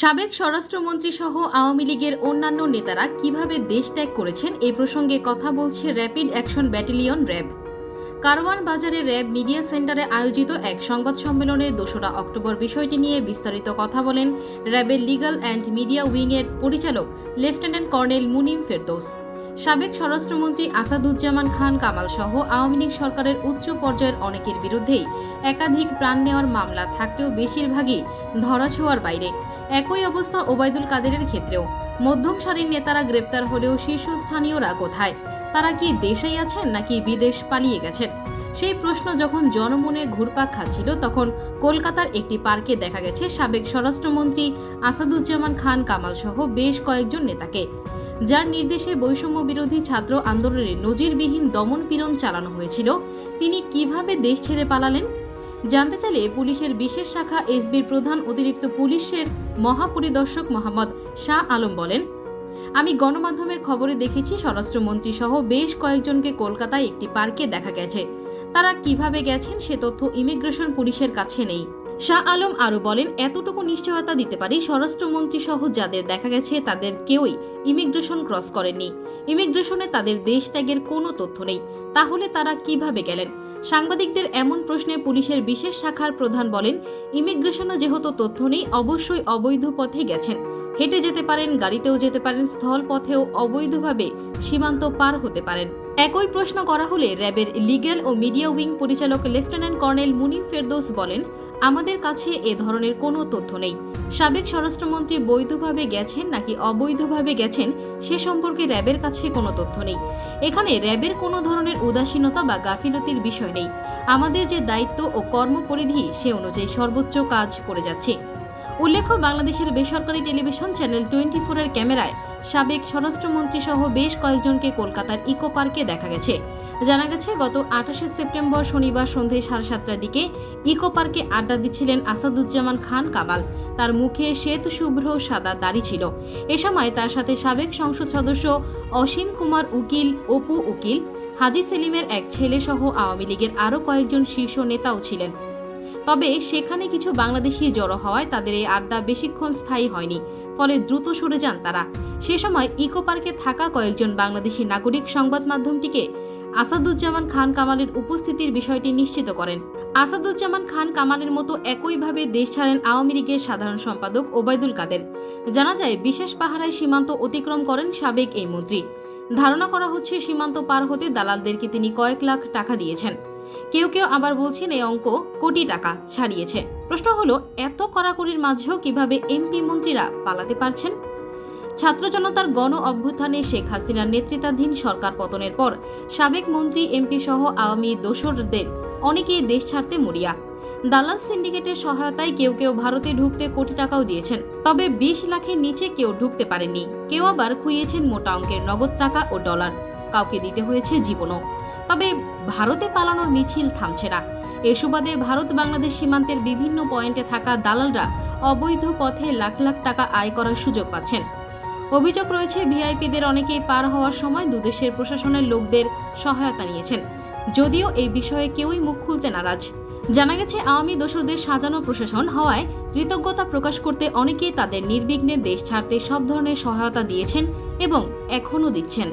সাবেক স্বরাষ্ট্রমন্ত্রী সহ আওয়ামী লীগের অন্যান্য নেতারা কীভাবে দেশ ত্যাগ করেছেন এ প্রসঙ্গে কথা বলছে rapid action battalion RAB. Karwan বাজারে র্যাব মিডিয়া সেন্টারে আয়োজিত এক সংবাদ সম্মেলনে দোসরা অক্টোবর বিষয়টি নিয়ে বিস্তারিত কথা বলেন র্যাবের লিগাল অ্যান্ড মিডিয়া উইংয়ের পরিচালক লেফটেন্যান্ট কর্নেল মুনিম ফেরদৌস। সাবেক স্বরাষ্ট্রমন্ত্রী আসাদুজ্জামান খান কামাল সহ আওয়ামী লীগ সরকারের উচ্চ পর্যায়ের অনেকের বিরুদ্ধেই একাধিক প্রাণ নেওয়ার মামলা থাকলেও বেশিরভাগই ধরাছোঁয়ার বাইরে। একই অবস্থা ওবায়দুল কাদেরের ক্ষেত্রেও। মধ্যম সারির নেতারা গ্রেপ্তার হলেও শীর্ষস্থানীয়রা কোথায়? তারা কি দেশেই আছেন নাকি বিদেশ পালিয়ে গেছেন? সেই প্রশ্ন যখন জনমনে ঘুরপাক খাচ্ছিল, তখন কলকাতার একটি পার্কে দেখা গেছে সাবেক স্বরাষ্ট্রমন্ত্রী আসাদুজ্জামান খান কামাল সহ বেশ কয়েকজন নেতাকে। যার নির্দেশে বৈষম্য বিরোধী ছাত্র আন্দোলনে নজিরবিহীন দমন পীড়ন চালানো হয়েছিল। তিনি কীভাবে দেশ ছেড়ে পালালেন? জানতে চাইলে পুলিশের বিশেষ শাখা এসবির প্রধান অতিরিক্ত পুলিশের মহাপরিদর্শক মোহাম্মদ শাহ আলম বলেন, আমি গণমাধ্যমের খবরে দেখেছি স্বরাষ্ট্রমন্ত্রী সহ বেশ কয়েকজনকে কলকাতায় একটি পার্কে দেখা গেছে। তারা কীভাবে গেছেন সে তথ্য ইমিগ্রেশন পুলিশের কাছে নেই। শাহ আলম আরও বলেন, এতটুকু নিশ্চয়তা দিতে পারি স্বরাষ্ট্রমন্ত্রী সহ যাদের দেখা গেছে তাদের কেউই ইমিগ্রেশন ক্রস করেননি। ইমিগ্রেশনে তাদের দেশ ত্যাগের কোনো তথ্য নেই। তাহলে তারা কীভাবে গেলেন? সাংবাদিকদের এমন প্রশ্নে পুলিশের বিশেষ শাখার প্রধান বলেন ইমিগ্রেশনও যেহেতু তথ্য নেই, অবশ্যই অবৈধ পথে গেছেন। হেঁটে যেতে পারেন, গাড়িতেও যেতে পারেন, স্থল পথেও অবৈধভাবে সীমান্ত পার হতে পারেন। একই প্রশ্ন করা হলে র্যাবের লিগ্যাল ও মিডিয়া উইং পরিচালক লেফটেন্যান্ট কর্নেল মুনিম ফেরদৌস বলেন, আমাদের কাছে এ ধরনের কোনো তথ্য নেই। সাবেক স্বরাষ্ট্রমন্ত্রী বৈধভাবে গেছেন নাকি অবৈধভাবে গেছেন সে সম্পর্কে র্যাবের কাছে কোনো তথ্য নেই। এখানে র্যাবের কোনো ধরনের উদাসীনতা বা গাফিলতির বিষয় নেই। আমাদের যে দায়িত্ব ও কর্মপরিধি সে অনুযায়ী সর্বোচ্চ কাজ করে যাচ্ছে। উল্লেখ্য, বাংলাদেশের বেসরকারি টেলিভিশন চ্যানেল টোয়েন্টি ফোরের ক্যামেরায় সাবেক স্বরাষ্ট্রমন্ত্রী সহ বেশ কয়েকজনকে কলকাতার ইকো পার্কে দেখা গেছে। জানা গেছে, গত আঠাশে সেপ্টেম্বর শনিবার সন্ধে সাড়ে সাতটার দিকে ইকো পার্কে আড্ডা দিচ্ছিলেন আসাদুজ্জামান খান কামাল। তার মুখে শ্বেত শুভ্র, সাদা দাড়ি ছিল। এ সময় তার সাথে সাবেক সংসদ সদস্য অসীম কুমার উকিল, অপু উকিল, হাজি সেলিমের এক ছেলে সহ আওয়ামী লীগের আরও কয়েকজন শীর্ষ নেতাও ছিলেন। তবে সেখানে কিছু বাংলাদেশি জড়ো হওয়ায় তাদের এই আড্ডা বেশিক্ষণ স্থায়ী হয়নি, ফলে দ্রুত সরে যান তারা। সে সময় ইকো পার্কে থাকা কয়েকজন বাংলাদেশি নাগরিক সংবাদ মাধ্যমটিকে আসাদুজ্জামান খান কামালের উপস্থিতির বিষয়টি নিশ্চিত করেন। আসাদুজ্জামান খান কামালের মতো একইভাবে দেশ ছাড়েন আওয়ামী লীগের সাধারণ সম্পাদক ওবায়দুল কাদের। জানা যায়, বিশেষ পাহারায় সীমান্ত অতিক্রম করেন সাবেক এই মন্ত্রী। ধারণা করা হচ্ছে, সীমান্ত পার হতে দালালদেরকে তিনি কয়েক লাখ টাকা দিয়েছেন। কেউ কেউ আবার বলছেন এই অঙ্ক কোটি টাকা ছাড়িয়েছে। প্রশ্ন হলো, এত কড়াকড়ির মাঝেও কীভাবে এমপি মন্ত্রীরা পালাতে পারছেন? ছাত্র জনতার গণ অভ্যুত্থানে শেখ হাসিনার নেতৃত্বাধীন সরকার পতনের পর সাবেক মন্ত্রী, এমপি সহ আওয়ামী দোসরদের অনেকেই দেশ ছাড়তে মরিয়া। দালাল সিন্ডিকেটের সহায়তায় কেউ কেউ ভারতে ঢুকতে কোটি টাকাও দিয়েছেন, তবে বিশ লাখের নিচে কেউ ঢুকতে পারেননি কেউ আবার খুইয়েছেন মোটা অঙ্কের নগদ টাকা ও ডলার। কাউকে দিতে হয়েছে জীবনও। তবে ভারতে পালানোর মিছিল থামছে না। এ সুবাদে ভারত বাংলাদেশ সীমান্তের বিভিন্ন পয়েন্টে থাকা দালালরা অবৈধ পথে লাখ লাখ টাকা আয় করার সুযোগ পাচ্ছেন। অভিযোগ রয়েছে, ভিআইপিদের অনেকেই পার হওয়ার সময় দুদেশের প্রশাসনের লোকদের সহায়তা নিয়েছেন। যদিও এই বিষয়ে কেউই মুখ খুলতে নারাজ। জানা গেছে, আওয়ামী দোসরদের সাজানো প্রশাসন হওয়ায় কৃতজ্ঞতা প্রকাশ করতে অনেকেই তাদের নির্বিঘ্নে দেশ ছাড়তে সব ধরনের সহায়তা দিয়েছেন এবং এখনও দিচ্ছেন।